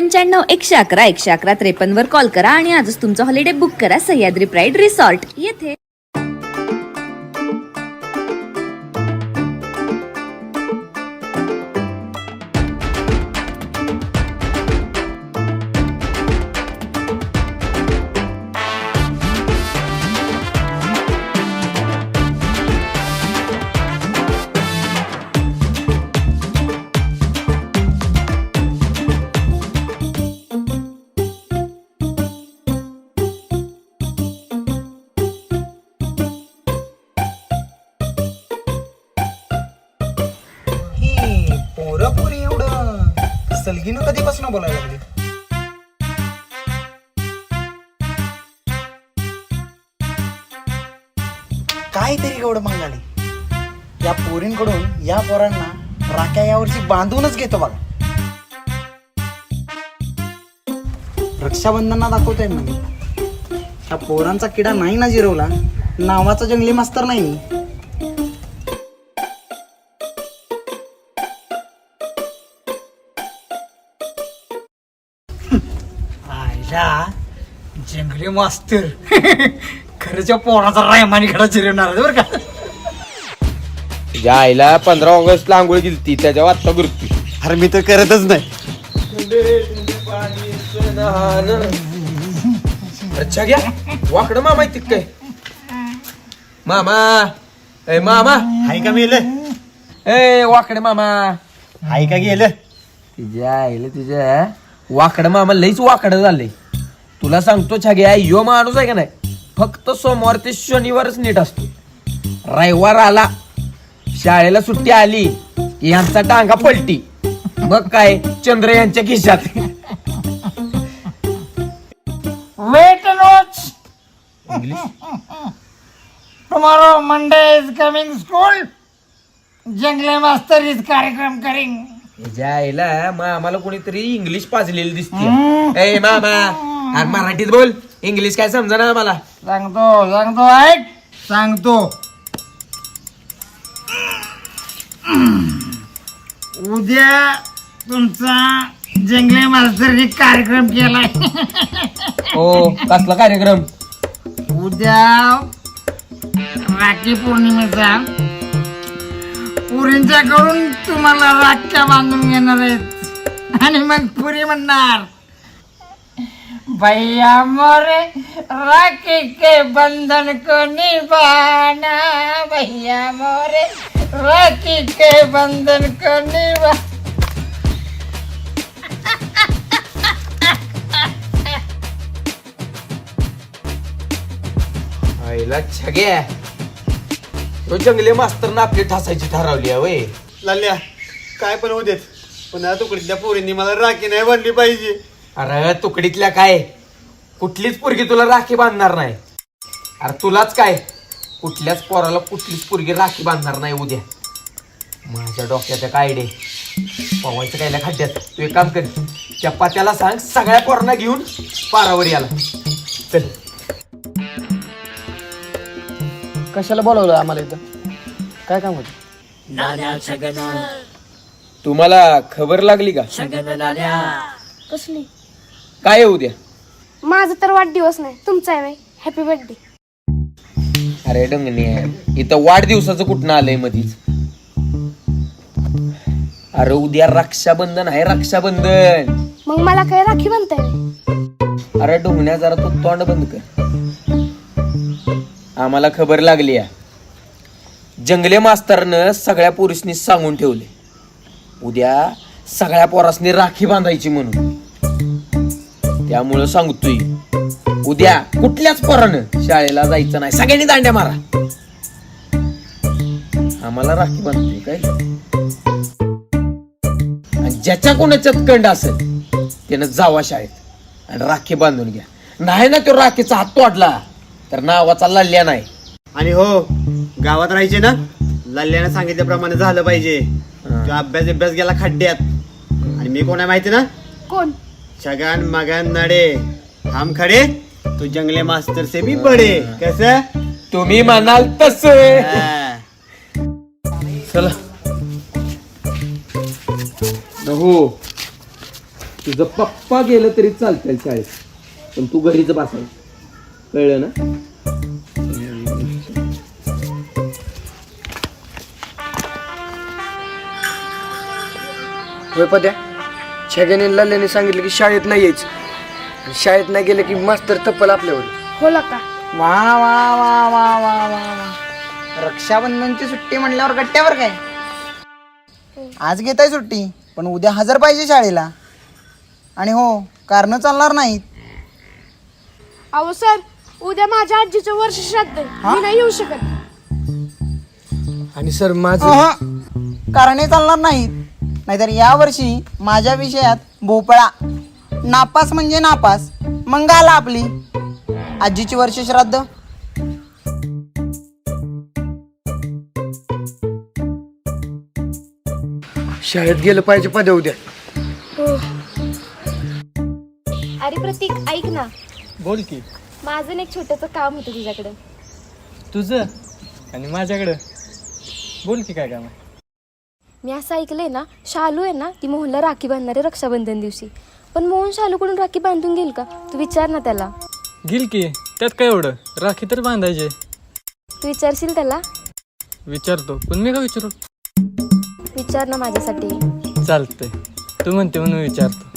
पंच्याण्णव एकशे अकरा एकशे अकरा त्रेपन्न वर कॉल करा आणि आजच तुमचा हॉलिडे बुक करा सह्याद्री प्राईड रिसॉर्ट. येथे बोलायला लागली. काहीतरी एवढं मागाली या पोरींकडून या पोरांना राख्या यावरची बांधूनच घेतो बघा. रक्षाबंधनला दाखवतोय ना मी. या पोरांचा किडा नाही ना जिरवला. नावाचा जंगली मास्तर नाही मी. आयला जंगली मास्तर. खरंच्या पोराचा रायमानी खडा चिरवणार बरं का? तुझ्या आईला पंधरा ऑगस्टला आंघोळ दिली त्याच्यावर आत्ता गुरुती अरे मी तर करतच नाही. अच्छा घ्या. वाकडं मामा येते काय? मामा ए मामा. हाय का मेलं? ए वाकडे मामा. हाय का गेलं? तुझ्या आईला तुझ्या वाकडं मामा लईच वाकडं झालंय. तुला सांगतो छाग्या यो माणूस आहे का नाही? फक्त सोमवार ते शनिवारच नीट असतो. रविवार आला शाळेला सुट्टी आली की यांचा टांगा पलटी. मग काय चंद्र यांच्या खिशात. Wait tomorrow Monday is coming school Jangale master is कार्यक्रम करिंग आईला मग आम्हाला कोणीतरी इंग्लिश पाजलेली दिसते ए मामा अरे मराठीत बोल. इंग्लिश काय समजा आम्हाला? सांगतो सांगतो ऐक. सांगतो. उद्या तुमचा जंगले मास्तरनी कार्यक्रम केलाय. हो कसला कार्यक्रम? उद्या राखी पौर्णिमेचा. पुरींच्याकडून तुम्हाला राख्या बांधून घेणार आहेत. आणि मग पुरी म्हणणार. भैया मोरे राखी के बंधन को निभाना। भैया मोरे राखी के बंधन को निभा आईला छग्या तो जंगले मास्तर ना आपली ठासायची ठरवली आहे वय. लाल्या काय पण होऊ देत. पण या तुकडीतल्या पोरींनी मला राखी नाही बांधली पाहिजे. अरे तुकडीतल्या काय? कुठलीच पोरगी तुला राखी बांधणार नाही. अरे तुलाच काय? कुठल्याच पोराला कुठलीच पोरगी राखी बांधणार नाही उद्या. माझ्या डोक्यात काय आयडे पवायचं कायला खड्ड्यात? तू एक काम कर. त्या पात्याला सांग सगळ्या पोरांना घेऊन पारावर याला चल. कशाला बोलवलं आम्हाला इथं? काय काम होतं? तुम्हाला खबर लागली का? कसली? काय आहे उद्या माझा तर वाढदिवस नाही तुमचा आहे हॅपी बर्थडे अरे डंगणी आहे इथं वाढदिवसाचं कुठनं आलंय मधीच? अरे उद्या रक्षाबंधन आहे रक्षाबंधन. मग मला काय राखी म्हणताय अरे डोंगण्या जरा तू तोंड बंद कर. आम्हाला खबर लागली जंगले मास्तरनं सगळ्या पुरुषनी सांगून ठेवले. उद्या सगळ्या पोरासनी राखी बांधायची म्हणून. त्यामुळं सांगतोय उद्या कुठल्याच पोरानं शाळेला जायचं नाही. सगळ्यांनी दांड्या मारा. आम्हाला राखी बांधतोय काय? आणि ज्याच्या कोणाच्यात कंड असेल त्यानं जावा शाळेत आणि राखी बांधून घ्या. नाही ना तो राखीचा हात तोडला तर नावाचा लल्ल्या नाही. आणि हो गावात राहायचे ना लाल्यानं सांगितल्याप्रमाणे झालं पाहिजे. तो अभ्यास अभ्यास गेला खड्ड्यात. आणि मी कोण आहे माहिती ना? कोण? छगन मगन नडे. हम खडे? तो जंगले मास्तर से भी बडे. कसं? तुम्ही म्हणाल तस. हा. चला. हो तुझं पप्पा गेलं तरी चालतंय शाळेत. पण तू घरीच बसाय कळलं ना? होय पद्या. छगेने लल्ल्याने सांगितलं की शाळेत नाही यायचं. आणि शाळेत नाही गेलं की मास्तर तप्पल आपल्यावर हो लका वा वा वा वा वा वा वा. रक्षाबंधनची सुट्टी म्हणल्यावर गट्ट्यावर काय? आज घेत आहे सुट्टी पण उद्या हजर पाहिजे शाळेला. आणि हो कारण चालणार नाहीत. अहो सर उद्या माझ्या आजीचं वर्ष श्राद्ध आहे. मी नाही येऊ शकत. आणि सर माझं अहं, कारणे चालणार नाहीत. नाहीतर यावर्षी माझ्या विषयात भोपळा. नापास म्हणजे नापास. मग आला आपली. आजीची वर्ष श्राद्ध. शाळेत गेलं पाहिजे पद्या उद्या. अरे प्रतीक ऐक ना. बोल की. माझं ना एक छोटंसं काम होतं तुझ्याकडे. तुझं? आणि माझ्याकडं? बोल की काय काम आहे? मी असं ऐकलंय ना शालू आहे ना ती मोहनला राखी बांधणार आहे रक्षाबंधन दिवशी. पण मोहन शालूकडून राखी बांधून घेईल का? तू विचार ना त्याला. गिल की त्यात काय एवढं? राखी तर बांधायचे तू विचारशील त्याला? विचारतो पण मी का विचारू? विचार ना माझ्यासाठी. चालतंय. तू म्हणते म्हणून विचारतो.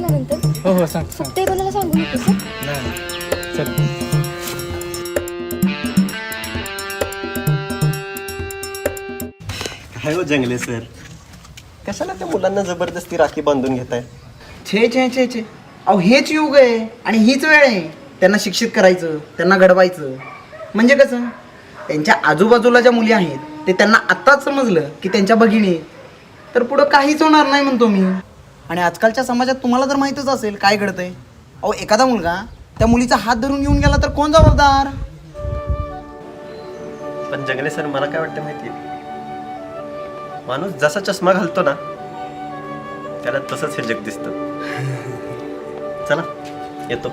ना नंतर? हो हो सांग सांग. ते कोणाला सांगू नकोस? हं? नाही नाही. चल. काय हो जंगले सर. कशाला त्या मुलांना जबरदस्ती राखी बांधून घेताय? छे छे छे छे. अहो हेच युग आहे आणि हीच वेळ आहे. त्यांना शिक्षित करायचं त्यांना घडवायचं. म्हणजे कसं? त्यांच्या आजूबाजूला ज्या मुली आहेत ते त्यांना आत्ताच समजलं की त्यांच्या भगिनी आहेत. तर पुढं काहीच होणार नाही म्हणतो मी. आणि आजकालच्या समाजात तुम्हाला तर माहीतच असेल काय घडतंय. अहो एखादा मुलगा त्या मुलीचा हात धरून घेऊन गेला तर कोण जबाबदार? पण जंगले सर मला काय वाटतं माहिती माणूस जसा चष्मा घालतो ना त्याला तसंच हे जग दिसतं. चला येतो.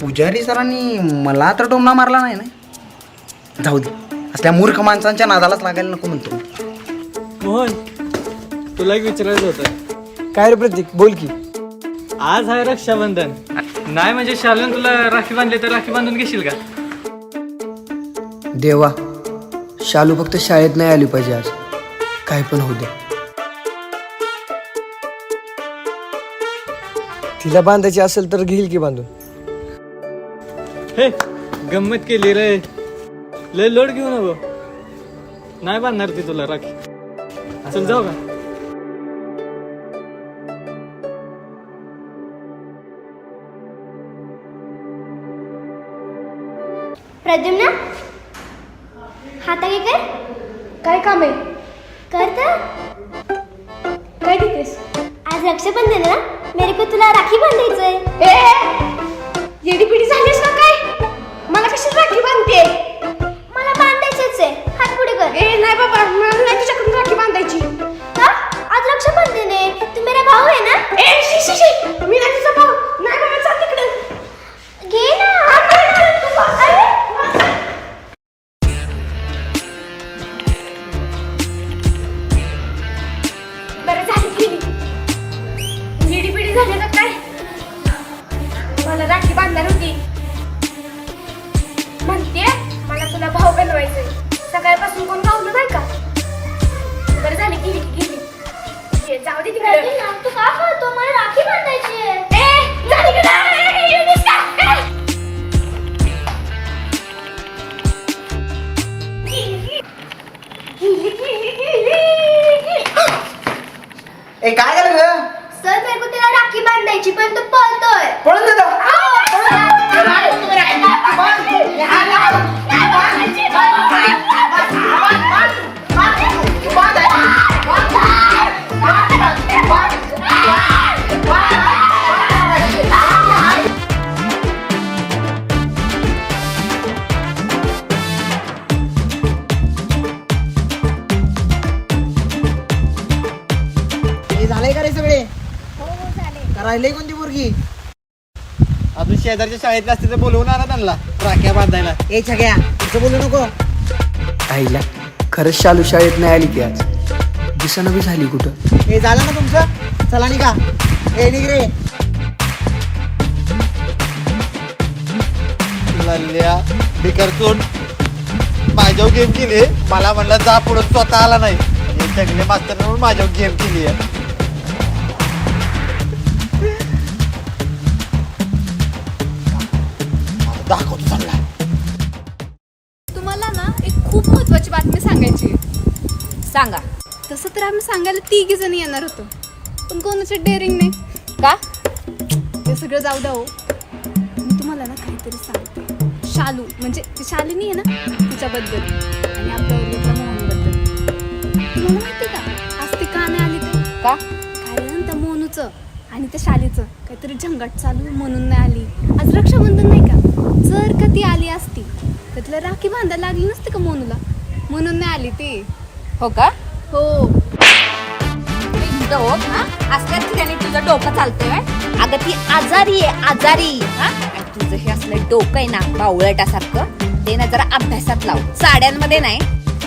पुजारी सरांनी मला तर टोमणा मारला नाही ना? जाऊ दे. असल्या मूर्ख माणसांच्या नादालाच लागायला नको म्हणतो. मोहन तुला एक विचारायचं होतं. काय रे प्रतीक? बोल की. आज आहे रक्षाबंधन. नाही म्हणजे शालन तुला राखी बांधली तर राखी बांधून घेशील का? देवा शालू फक्त शाळेत नाही आली पाहिजे आज. काय पण होऊ दे. तिला बांधायची असेल तर घेईल की बांधून? हे गंमत केली रे. लय लोड घेऊ नको नाही बांधणार ती तुला राखी. चल जाऊ का? प्रद्युम्न? हातागे कर. काय काम आहे? कर तर काय देतेस आज रक्षाबंधन ना? मेरे को तुला राखी बांधायचंय. ए येडी पिढी झालीस ए काय झालं ग? सर को तिला राखी बांधायची पण तू पळतोय. पळून राहिले कोणती पोरगी. अजून शेजारच्या शाळेत असते तर बोलवून आणा त्यांना राख्या बांधायला. ए छग्या तुझं बोलू नको. आईला खरंच शालू शाळेत नाही आली की आज. दिसानं बी झाली कुठं? हे झालं ना तुमचं? चला निघा. ए निघ रे. लल्ल्या बिकरचून माझ्यावर गेम केली मला म्हणलं जा पुढे स्वतः आला नाही. हे सगळे मास्तर म्हणून माझ्यावर गेम केली आहे. बातमी सांगायची. आहे. सांगा. तसं तर आम्ही सांगायला तिघी जण येणार होतो. पण कोणाचं डेअरिंग नाही. का? ते सगळं जाऊ द्या हो. मी तुम्हाला ना काहीतरी सांगते. शालू म्हणजे ती शालिनी आहे ना तिच्याबद्दल. आणि आपल्या वर्गातल्या मोहनबद्दल. तुम्हाला माहिती का? आज ती का नाही आली ते का? कारण त्या मोनूचं आणि त्या शालीचं काहीतरी झंगाट चालू म्हणून नाही आली. आज रक्षाबंधन नाही का? जर का ती आली असती तर तिला राखी बांधायला लागली नसते का मोनूला? म्हणून नाही आली ती. हो का? हो. हा असल्याच त्याने तुझं डोकं चालतंय व्हय? अगं ती आजारी आहे आजारी. हा? आणि तुझं हे असलं डोकं आहे ना बावळटासारखं. ते ना जरा अभ्यासात लाव. साड्यांमध्ये नाही.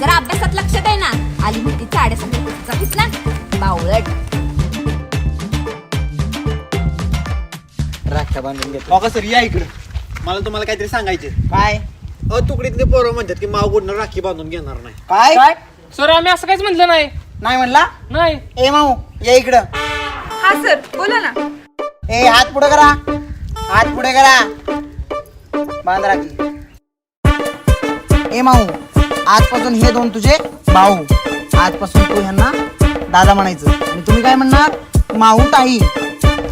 जरा अभ्यासात लक्ष दे ना. आली मोठी साड्यासाठी दिसला बावळट. राख्या बांधून घेतो अगं सर या इकडे. मला तुम्हाला काहीतरी सांगायचे काय? अ तुकडीतले पोरं म्हणतात की माव गुडनं राखी बांधून घेणार नाही. काय? काय? सर आम्ही असं काहीच म्हटलं नाही. नाही म्हणला? नाही. ए माऊ ये इकडं. हा सर बोला ना. ए हात पुढे करा. हात पुढे करा. बांध राखी. ए माऊ आजपासून हे दोन तुझे भाऊ. आजपासून तू ह्यांना दादा म्हणायचं. आणि तुम्ही काय म्हणणार? माऊ ताई.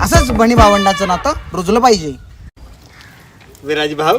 असंच बणी भावंडाचं नातं रुजलं पाहिजे. विराज भाऊ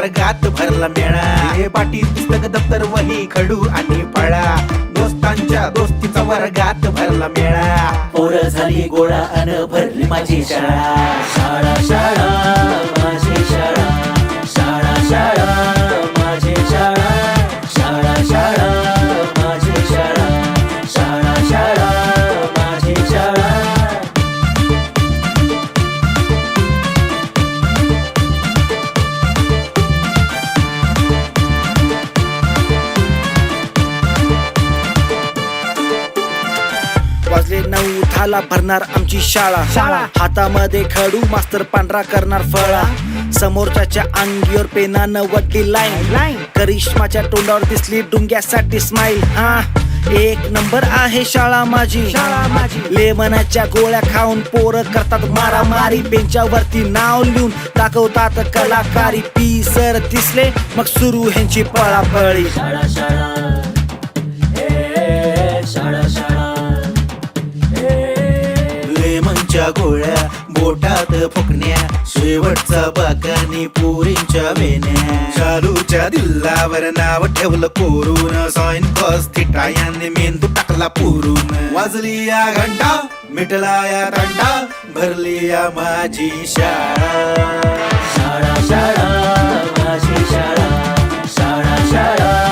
वर्गात भरला मेळा. हे पाठी पुस्तक दप्तर वही खडू आणि फळा. दोस्तांच्या दोस्तीचा वर्गात भरला मेळा. पोर झाली गोळा अन भरली माझी शाळा. शाळा शाळा माझी शाळा भरणार आमची शाळा. शाळा. हातामध्ये खडू मास्तर पांढरा करणार फळा. समोरच्या अंगीवर पेनानं वडली लाईन लाईन करिश्माच्या तोंडावर दिसली डुंग्यासाठी स्माईल हा एक नंबर आहे शाळा माझी. शाळा माझी. लेमनाच्या गोळ्या खाऊन पोरं करतात मारामारी. बेंचावरती नाव लिहून दाखवतात कलाकारी. पी सर दिसले मग सुरू ह्यांची पळापळी. शाळा शाळा. पुरींच्या गोळ्या बोटात फुकण्या शेवटचा बाकानी पुरींच्या वेण्या शालूच्या दिल्लावर नाव ठेवलं कोरून सॉइन कॉस थिटायाने मेंदू टाकला पुरून. वाजली या घंटा मिटला या थंडा भरली या माझी शाळा. शाळा शाळा माझी शाळा. शाळा शाळा.